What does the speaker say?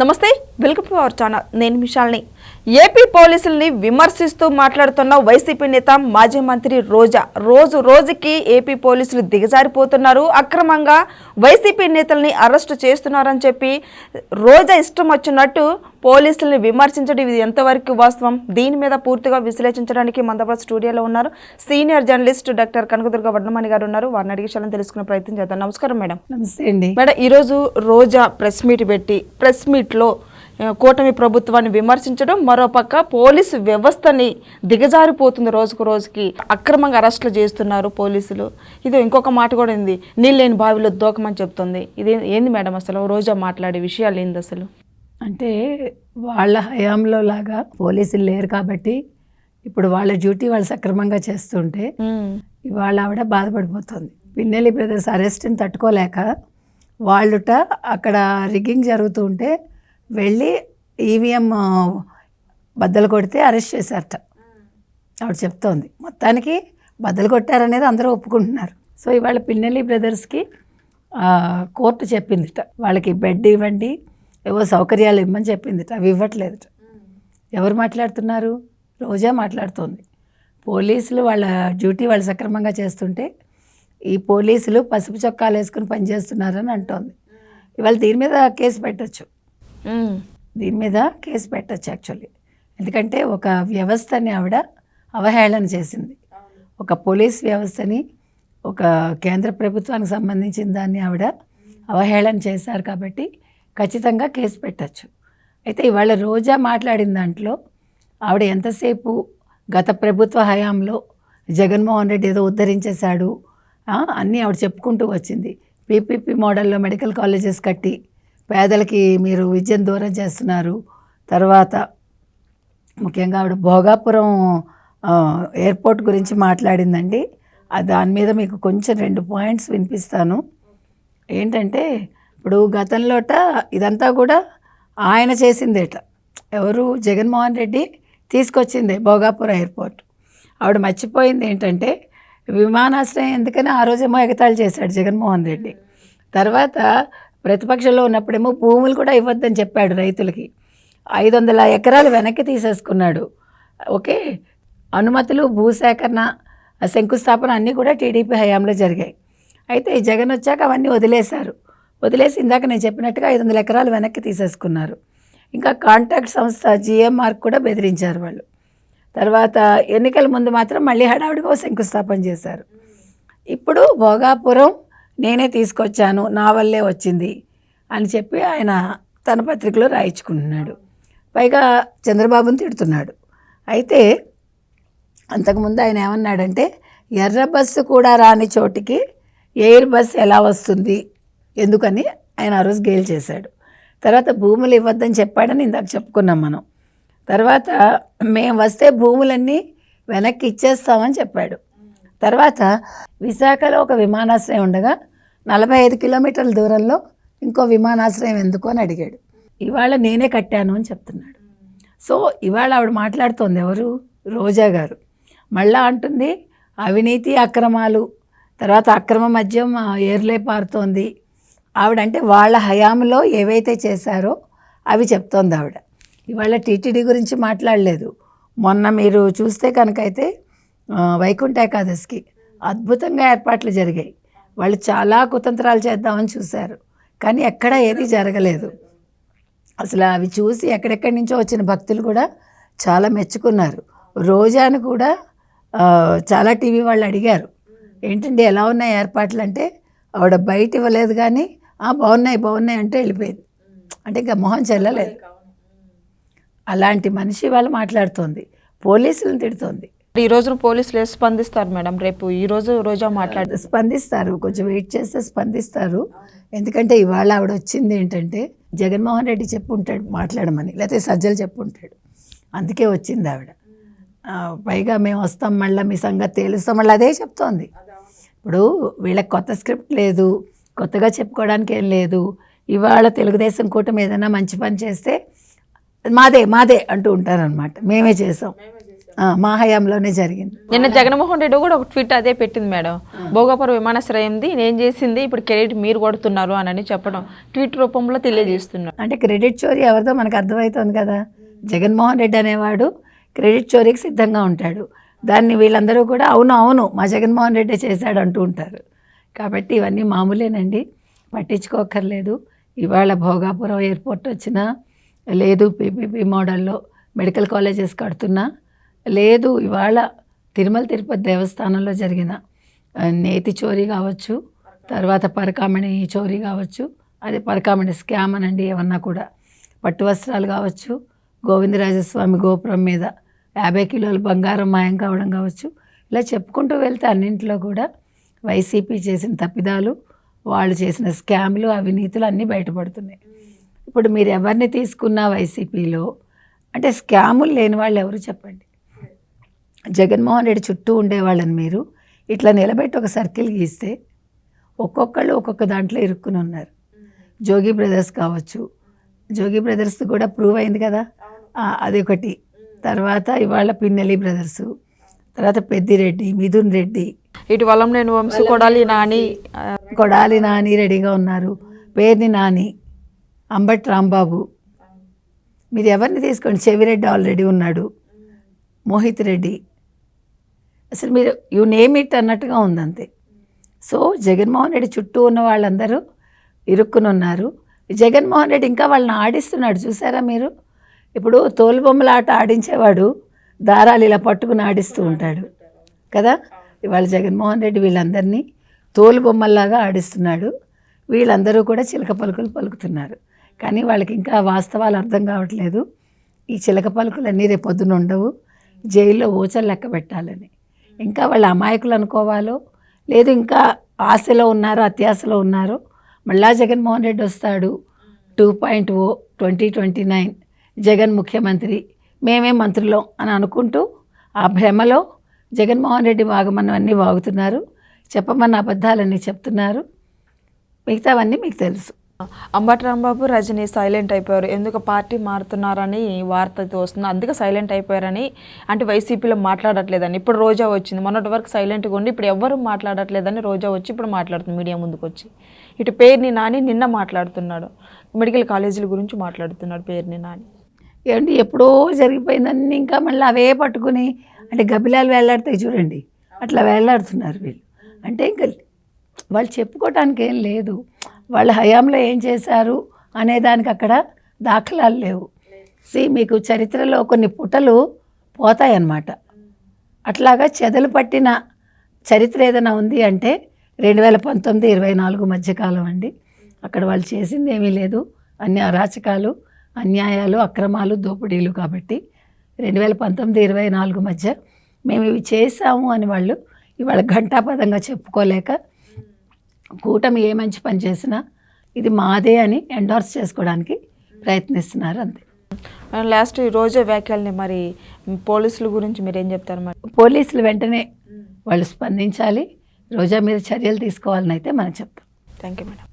నమస్తే welcome to our channel. నేను మిషాల్ని. AP పోలీసుల్ని విమర్శిస్తూ మాట్లాడుతున్న వైసీపీ నేత మాజీ మంత్రి రోజా. రోజు రోజుకి ఏపీ పోలీసులు దిగజారిపోతున్నారు. అక్రమంగా వైసీపీ నేతల్ని అరెస్టు చేస్తున్నారని చెప్పి రోజా ఇష్టం వచ్చినట్టు పోలీసుల్ని విమర్శించడం ఇది ఎంతవరకు వాస్తవం? దీని మీద పూర్తిగా విశ్లేషించడానికి మందపడ స్టూడియోలో ఉన్నారు senior journalist doctor Kanakadurga Vaddamani గారు ఉన్నారు. వారిని అడిగే విషయాలను తెలుసుకునే ప్రయత్నం చేద్దాం. నమస్కారం మేడం. నమస్తే అండి. మేడం ఈరోజు రోజా ప్రెస్ మీట్ పెట్టి ప్రెస్ మీట్లో కూటమి ప్రభుత్వాన్ని విమర్శించడం మరోపక్క పోలీసు వ్యవస్థని దిగజారిపోతుంది రోజుకు రోజుకి. అక్రమంగా అరెస్టులు చేస్తున్నారు పోలీసులు. ఇది ఇంకొక మాట కూడా ఉంది. నీళ్ళేని బావిలో దూకమని చెప్తుంది. ఇది ఏంది మేడం అసలు? రోజా మాట్లాడే విషయాలు ఏంది అసలు? అంటే వాళ్ళ హయాంలో లాగా పోలీసులు లేరు కాబట్టి ఇప్పుడు వాళ్ళ డ్యూటీ వాళ్ళు సక్రమంగా చేస్తుంటే ఇవాళ ఆవిడ బాధపడిపోతుంది. పిన్నెల్లి బ్రదర్స్ అరెస్ట్ని తట్టుకోలేక వాళ్ళుట అక్కడ రిగ్గింగ్ జరుగుతూ ఉంటే వెళ్ళి ఈవీఎం బద్దలు కొడితే అరెస్ట్ చేశారట. ఆవిడ చెప్తోంది. మొత్తానికి బద్దలు కొట్టారనేది అందరూ ఒప్పుకుంటున్నారు. సో ఇవాళ పిన్నెల్లి బ్రదర్స్కి కోర్టు చెప్పిందిట. వాళ్ళకి బెడ్ ఇవ్వండి ఏవో సౌకర్యాలు ఇవ్వమని చెప్పిందిట. అవి ఇవ్వట్లేదుట. ఎవరు మాట్లాడుతున్నారు? రోజా మాట్లాడుతోంది. పోలీసులు వాళ్ళ డ్యూటీ వాళ్ళు సక్రమంగా చేస్తుంటే ఈ పోలీసులు పసుపు చొక్కాలు వేసుకుని పనిచేస్తున్నారని అంటోంది. ఇవాళ దీని మీద కేసు పెట్టచ్చు. దీని మీద కేసు పెట్టచ్చు యాక్చువల్లీ. ఎందుకంటే ఒక వ్యవస్థని ఆవిడ అవహేళన చేసింది. ఒక పోలీస్ వ్యవస్థని ఒక కేంద్ర ప్రభుత్వానికి సంబంధించిన దాన్ని ఆవిడ అవహేళన చేశారు కాబట్టి ఖచ్చితంగా కేసు పెట్టచ్చు. అయితే ఇవాళ రోజా మాట్లాడిన దాంట్లో ఆవిడ ఎంతసేపు గత ప్రభుత్వ హయాంలో జగన్మోహన్ రెడ్డి ఏదో ఉద్ధరించేశాడు అన్నీ ఆవిడ చెప్పుకుంటూ వచ్చింది. పీపీపీ మోడల్లో మెడికల్ కాలేజెస్ కట్టి పేదలకి మీరు విద్యను దూరం చేస్తున్నారు. తర్వాత ముఖ్యంగా ఆవిడ భోగాపురం ఎయిర్పోర్ట్ గురించి మాట్లాడిందండి. దాని మీద మీకు కొంచెం రెండు పాయింట్స్ వినిపిస్తాను. ఏంటంటే ఇప్పుడు గతంలోట ఇదంతా కూడా ఆయన చేసిందేట. ఎవరు? జగన్మోహన్ రెడ్డి తీసుకొచ్చిందే భోగాపురం ఎయిర్పోర్ట్. ఆవిడ మర్చిపోయింది ఏంటంటే విమానాశ్రయం ఎందుకని ఆ రోజేమో ఎగతాళి చేశాడు జగన్మోహన్ రెడ్డి. తర్వాత ప్రతిపక్షంలో ఉన్నప్పుడేమో భూములు కూడా ఇవ్వద్దని చెప్పాడు రైతులకి. ఐదు వందల ఎకరాలు వెనక్కి తీసేసుకున్నాడు. ఓకే? అనుమతులు భూసేకరణ శంకుస్థాపన అన్నీ కూడా టీడీపీ హయాంలో జరిగాయి. అయితే ఈ జగన్ వచ్చాక అవన్నీ వదిలేశారు. వదిలేసి ఇందాక నేను చెప్పినట్టుగా ఐదు వందల ఎకరాలు వెనక్కి తీసేసుకున్నారు. ఇంకా కాంట్రాక్ట్ సంస్థ జిఎంఆర్ కూడా బెదిరించారు వాళ్ళు. తర్వాత ఎన్నికల ముందు మాత్రం మళ్ళీ హడావుడిగా శంకుస్థాపన చేశారు. ఇప్పుడు భోగాపురం నేనే తీసుకొచ్చాను నా వల్లే వచ్చింది అని చెప్పి ఆయన తన పత్రికలో రాయించుకుంటున్నాడు. పైగా చంద్రబాబుని తిడుతున్నాడు. అయితే అంతకుముందు ఆయన ఏమన్నాడంటే ఎర్ర బస్సు కూడా రాని చోటికి ఎయిర్ బస్ ఎలా వస్తుంది? ఎందుకని ఆయన ఆ రోజు గేల్ చేశాడు. తర్వాత భూములు ఇవ్వద్దని చెప్పాడని ఇందాక చెప్పుకున్నాం మనం. తర్వాత మేము వస్తే భూములన్నీ వెనక్కి ఇచ్చేస్తామని చెప్పాడు. తర్వాత విశాఖలో ఒక విమానాశ్రయం ఉండగా నలభై ఐదు కిలోమీటర్ల దూరంలో ఇంకో విమానాశ్రయం ఎందుకు అని అడిగాడు. ఇవాళ నేనే కట్టాను అని చెప్తున్నాడు. సో ఇవాళ ఆవిడ మాట్లాడుతోంది ఎవరు? రోజా గారు. మళ్ళా అంటుంది అవినీతి అక్రమాలు తర్వాత అక్రమ మద్యం ఆ, ఏర్లే పారుతోంది ఆవిడ అంటే వాళ్ళ హయాంలో ఏవైతే చేశారో అవి చెప్తోంది ఆవిడ. ఇవాళ టీటీడీ గురించి మాట్లాడలేదు. మొన్న మీరు చూస్తే కనుకైతే వైకుంఠ ఏకాదశికి అద్భుతంగా ఏర్పాట్లు జరిగాయి. వాళ్ళు చాలా కుతంత్రాలు చేద్దామని చూశారు. కానీ ఎక్కడ ఏది జరగలేదు. అసలు అవి చూసి ఎక్కడెక్కడి నుంచో వచ్చిన భక్తులు కూడా చాలా మెచ్చుకున్నారు. రోజాను కూడా చాలా టీవీ వాళ్ళు అడిగారు. ఏంటండి ఎలా ఉన్నాయి ఏర్పాట్లు అంటే ఆవిడ బయట ఇవ్వలేదు కానీ బాగున్నాయి బాగున్నాయి అంటే వెళ్ళిపోయింది. అంటే ఇంకా మొహం చెల్లలేదు. అలాంటి మనిషి వాళ్ళు మాట్లాడుతోంది. పోలీసులను తిడుతోంది. ఈ రోజున పోలీసులు స్పందిస్తారు మేడం? రేపు ఈ రోజు రోజా మాట్లాడు స్పందిస్తారు. కొంచెం వెయిట్ చేస్తే స్పందిస్తారు. ఎందుకంటే ఇవాళ ఆవిడ వచ్చింది ఏంటంటే జగన్మోహన్ రెడ్డి చెప్పుంటాడు మాట్లాడమని లేకపోతే సజ్జలు చెప్పుంటాడు. అందుకే వచ్చింది ఆవిడ. పైగా మేము వస్తాం మళ్ళీ మీ సంగతి తేలుస్తాం మళ్ళీ అదే చెప్తోంది. ఇప్పుడు వీళ్ళకి కొత్త స్క్రిప్ట్ లేదు. కొత్తగా చెప్పుకోవడానికి ఏం లేదు. ఇవాళ తెలుగుదేశం కూటమి ఏదైనా మంచి పని చేస్తే మాదే మాదే అంటూ ఉంటారనమాట మేమే చేసాం. మా హయాంలోనే జరిగింది. నిన్న జగన్మోహన్ రెడ్డి కూడా ఒక ట్వీట్ అదే పెట్టింది మేడం. భోగాపురం విమానాశ్రయంది నేను చేసింది ఇప్పుడు క్రెడిట్ మీరు కొడుతున్నారు అని చెప్పడం ట్వీట్ రూపంలో తెలియజేస్తున్నారు. అంటే క్రెడిట్ చోరీ ఎవరిదో మనకు అర్థమవుతుంది కదా. జగన్మోహన్ రెడ్డి అనేవాడు క్రెడిట్ చోరీకి సిద్ధంగా ఉంటాడు. దాన్ని వీళ్ళందరూ కూడా అవును అవును మా జగన్మోహన్ రెడ్డి చేశాడు అంటూ ఉంటారు. కాబట్టి ఇవన్నీ మామూలేనండి. పట్టించుకోకర్లేదు ఇవాళ భోగాపురం ఎయిర్పోర్ట్ వచ్చినా లేదు పీపీపీ మోడల్లో మెడికల్ కాలేజెస్ కడుతున్నా లేదు ఇవాళ తిరుమల తిరుపతి దేవస్థానంలో జరిగిన నేతి చోరీ కావచ్చు తర్వాత పరకామణి చోరీ కావచ్చు అది పరకామణి స్కామ్ అనండి ఏమన్నా కూడా. పట్టు వస్త్రాలు కావచ్చు గోవిందరాజస్వామి గోపురం మీద యాభై కిలోల బంగారం మాయం కావడం కావచ్చు ఇలా చెప్పుకుంటూ వెళ్తే అన్నింటిలో కూడా వైసీపీ చేసిన తప్పిదాలు వాళ్ళు చేసిన స్కామ్లు అవినీతులు అన్నీ బయటపడుతున్నాయి. ఇప్పుడు మీరు ఎవరిని తీసుకున్నా వైసీపీలో అంటే స్కాములు లేని వాళ్ళు ఎవరు చెప్పండి? జగన్మోహన్ రెడ్డి చుట్టూ ఉండేవాళ్ళని మీరు ఇట్లా నిలబెట్టి ఒక సర్కిల్ గీస్తే ఒక్కొక్కళ్ళు ఒక్కొక్క దాంట్లో ఇరుక్కుని ఉన్నారు. జోగి బ్రదర్స్ కావచ్చు. జోగి బ్రదర్స్ కూడా ప్రూవ్ అయింది కదా? అది ఒకటి. తర్వాత ఇవాళ పిన్నెలి బ్రదర్స్. తర్వాత పెద్దిరెడ్డి మిథున్ రెడ్డి. ఇటు నేను వంశీ కొడాలి నాని. కొడాలి నాని రెడీగా ఉన్నారు. పేర్ని నాని అంబట్ రాంబాబు. మీరు ఎవరిని తీసుకోండి? చెవిరెడ్డి ఆల్రెడీ ఉన్నాడు. మోహిత్ రెడ్డి. అసలు మీరు యు నేమ్ ఇట్ అన్నట్టుగా ఉంది అంతే సో జగన్మోహన్ రెడ్డి చుట్టూ ఉన్న వాళ్ళందరూ ఇరుక్కుని ఉన్నారు. జగన్మోహన్ రెడ్డి ఇంకా వాళ్ళని ఆడిస్తున్నాడు చూసారా మీరు? ఇప్పుడు తోలుబొమ్మల ఆట ఆడించేవాడు దారాలు ఇలా పట్టుకుని ఆడిస్తూ ఉంటాడు. కదా? ఇవాళ జగన్మోహన్ రెడ్డి వీళ్ళందరినీ తోలు బొమ్మల్లాగా ఆడిస్తున్నాడు. వీళ్ళందరూ కూడా చిలక పలుకులు పలుకుతున్నారు. కానీ వాళ్ళకి ఇంకా వాస్తవాలు అర్థం కావట్లేదు. ఈ చిలక పలుకులు అన్నీ రేపు పొద్దున ఉండవు. జైల్లో ఊచలు లెక్క పెట్టాలని. ఇంకా వాళ్ళ అమాయకులు అనుకోవాలో? లేదు ఇంకా ఆశలో ఉన్నారో అత్యాశలో ఉన్నారో? మళ్ళా జగన్మోహన్ రెడ్డి వస్తాడు. Two point O twenty twenty nine Jagan ముఖ్యమంత్రి మేమే మంత్రులం అని అనుకుంటూ ఆ భ్రమలో జగన్మోహన్ రెడ్డి వాగమన్నవన్నీ వాగుతున్నారు. చెప్పమన్న అబద్ధాలన్నీ చెప్తున్నారు. మిగతావన్నీ మీకు తెలుసు. అంబటి రాంబాబు రజనీ సైలెంట్ అయిపోయారు. ఎందుకు పార్టీ మారుతున్నారని వార్త వస్తుంది. అందుకే సైలెంట్ అయిపోయారని అంటే వైసీపీలో మాట్లాడట్లేదని. ఇప్పుడు రోజా వచ్చింది. మొన్నటి వరకు సైలెంట్గా ఉండి ఇప్పుడు ఎవ్వరు మాట్లాడట్లేదని రోజా వచ్చి ఇప్పుడు మాట్లాడుతుంది మీడియా ముందుకు వచ్చి ఇటు పేరుని నాని నిన్న మాట్లాడుతున్నాడు. మెడికల్ కాలేజీల గురించి మాట్లాడుతున్నాడు పేరుని నాని. ఏమంటే ఎప్పుడో జరిగిపోయిందన్నీ ఇంకా మళ్ళీ అవే పట్టుకుని అంటే గబ్బిలాలు వేలాడతాయి చూడండి అట్లా వేలాడుతున్నారు వీళ్ళు. అంటే ఇంకా వాళ్ళు చెప్పుకోవటానికి ఏం లేదు. వాళ్ళ హయాంలో ఏం చేశారు అనే దానికి అక్కడ దాఖలాలు లేవు. సి మీకు చరిత్రలో కొన్ని పుటలు పోతాయన్నమాట. అట్లాగా చెదలు పట్టిన చరిత్ర ఏదైనా ఉంది అంటే రెండు వేల పంతొమ్మిది ఇరవై నాలుగు మధ్యకాలం అండి. అక్కడ వాళ్ళు చేసింది ఏమీ లేదు. అన్ని అరాచకాలు. అన్యాయాలు అక్రమాలు దోపిడీలు కాబట్టి రెండు వేల పంతొమ్మిది ఇరవై నాలుగు మధ్య మేము ఇవి చేసాము అని వాళ్ళు ఇవాళ ఘంటాపదంగా చెప్పుకోలేక కూటమి ఏ మంచి పని చేసినా ఇది మాదే అని ఎండార్స్ చేసుకోవడానికి ప్రయత్నిస్తున్నారు అంతే. లాస్ట్ ఈ రోజా వ్యాఖ్యల్ని మరి పోలీసుల గురించి మీరు ఏం చెప్తారు మరి? పోలీసులు వెంటనే వాళ్ళు స్పందించాలి రోజా మీద చర్యలు తీసుకోవాలని అయితే మనం చెప్తాం. Thank you madam